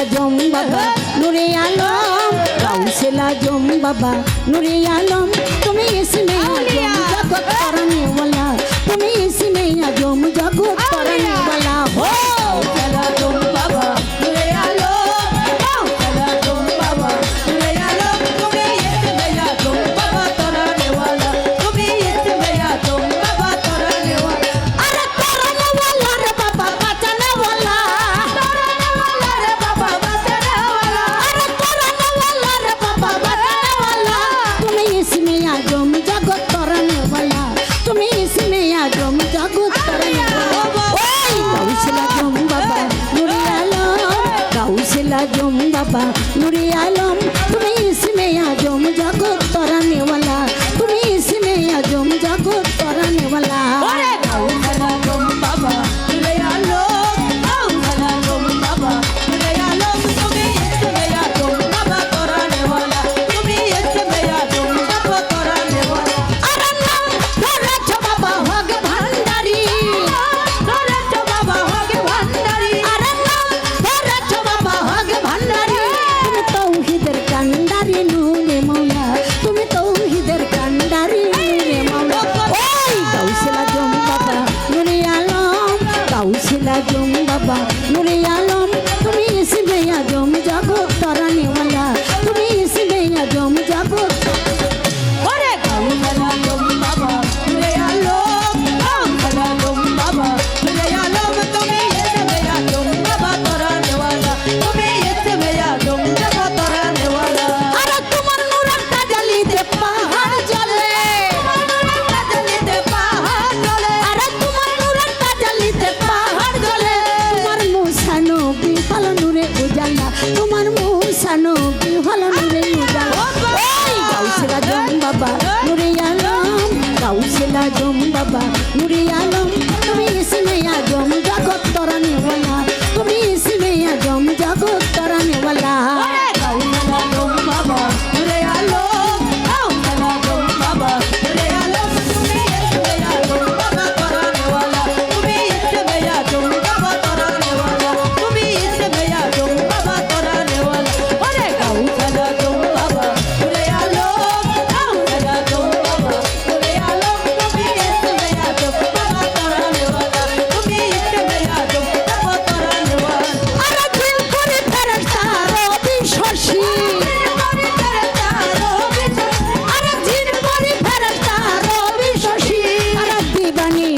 আজম বাবা নুরে আলম কাউন্সিল আজম বাবা নুরে আলম তুমি ইসমে আজম জগৎ করণে তুমি ইসমে আজম জগৎ করণে বাবা নুরে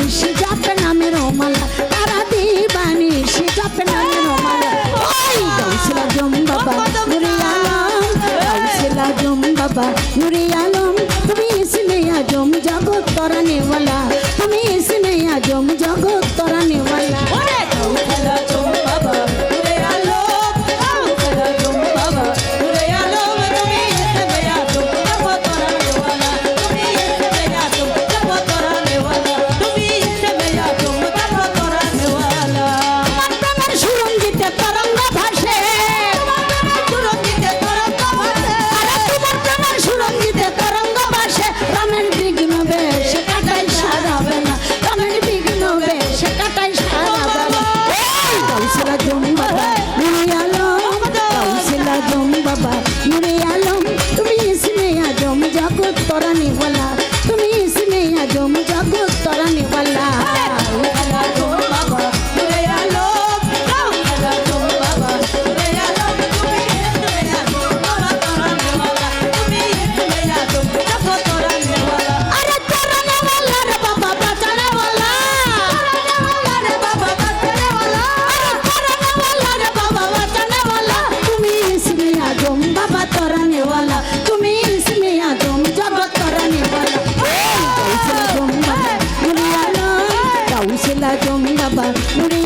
দিবানিশি জপে নামে রোমালা তারা দিবানিশি জপে নামে রোমালা ওই গৌসলা জম বাবা, নুরে আলম, গৌসলা জম বাবা, নুরে আলম, তুমি ইসমে আজম জগৎ তরানেওয়ালা, তুমি ইসমে আজম জগৎ তরানেওয়ালা। I love you.